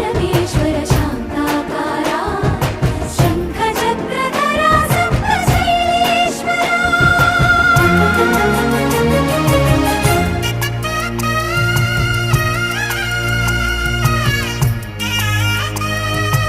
Parameshwara